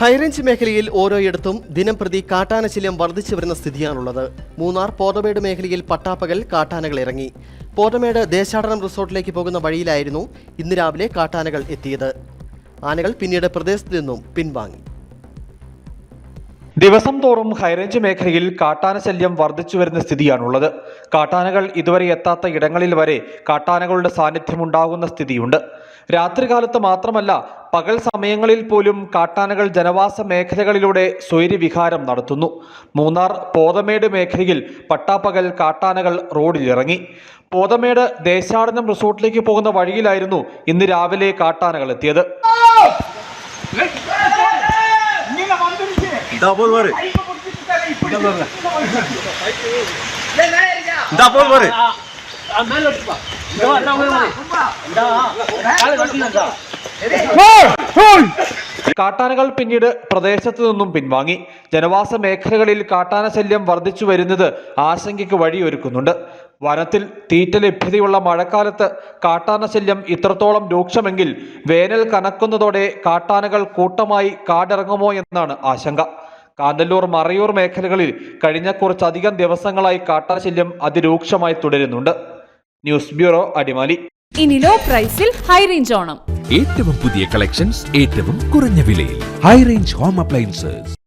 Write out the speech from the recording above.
High range മേഖലയിൽ ഓരോയിടത്തും ദിനം പ്രതി കാട്ടാനശല്യം വർദ്ധിച്ചു വരുന്ന സ്ഥിതിയാണുള്ളത്. മൂന്നാർ പോതമേട് മേഖലയിൽ പട്ടാപ്പകൽ കാട്ടാനകൾ ഇറങ്ങി. പോതമേട് ദേശാടനം റിസോർട്ടിലേക്ക് പോകുന്ന വഴിയിലായിരുന്നു ഇന്ന് രാവിലെ കാട്ടാനകൾ എത്തിയത്. ആനകൾ പിന്നീട് പ്രദേശത്തു നിന്നും പിൻവാങ്ങി. ദിവസം തോറും ഹൈറേഞ്ച് മേഖലയിൽ കാട്ടാന ശല്യം വർദ്ധിച്ചു വരുന്ന സ്ഥിതിയാണുള്ളത്. കാട്ടാനകൾ ഇതുവരെ എത്താത്ത ഇടങ്ങളിൽ വരെ കാട്ടാനകളുടെ സാന്നിധ്യം ഉണ്ടാകുന്ന സ്ഥിതിയുണ്ട്. രാത്രികാലത്ത് മാത്രമല്ല പകൽ സമയങ്ങളിൽ പോലും കാട്ടാനകൾ ജനവാസ മേഖലകളിലൂടെ സ്വൈര്യവിഹാരം നടത്തുന്നു. മൂന്നാർ പോതമേട് മേഖലയിൽ പട്ടാപ്പകൽ കാട്ടാനകൾ റോഡിലിറങ്ങി. പോതമേട് ദേശാടനം റിസോർട്ടിലേക്ക് പോകുന്ന വഴിയിലായിരുന്നു ഇന്ന് രാവിലെ കാട്ടാനകൾ എത്തിയത്. ഡബിൾ വരെ ഡബിൾ വരെ കാട്ടാനകൾ പിന്നീട് പ്രദേശത്തു നിന്നും പിൻവാങ്ങി. ജനവാസ മേഖലകളിൽ കാട്ടാന ശല്യം വർദ്ധിച്ചു വരുന്നത് ആശങ്കയ്ക്ക് വഴിയൊരുക്കുന്നുണ്ട്. വനത്തിൽ തീറ്റ ലഭ്യതയുള്ള മഴക്കാലത്ത് കാട്ടാന ശല്യം ഇത്രത്തോളം രൂക്ഷമെങ്കിൽ വേനൽ കനക്കുന്നതോടെ കാട്ടാനകൾ കൂട്ടമായി കാടിറങ്ങുമോ എന്നാണ് ആശങ്ക. കാന്തല്ലൂർ മറയൂർ മേഖലകളിൽ കഴിഞ്ഞ കുറച്ചധികം ദിവസങ്ങളായി കാട്ടാശല്യം അതിരൂക്ഷമായി തുടരുന്നുണ്ട്. News bureau Adimali. ഇനി ലോ പ്രൈസിൽ ഹൈ റേഞ്ച് ഓണം. ഏറ്റവും പുതിയ കളക്ഷൻസ് ഏറ്റവും കുറഞ്ഞ വിലയിൽ. High range home appliances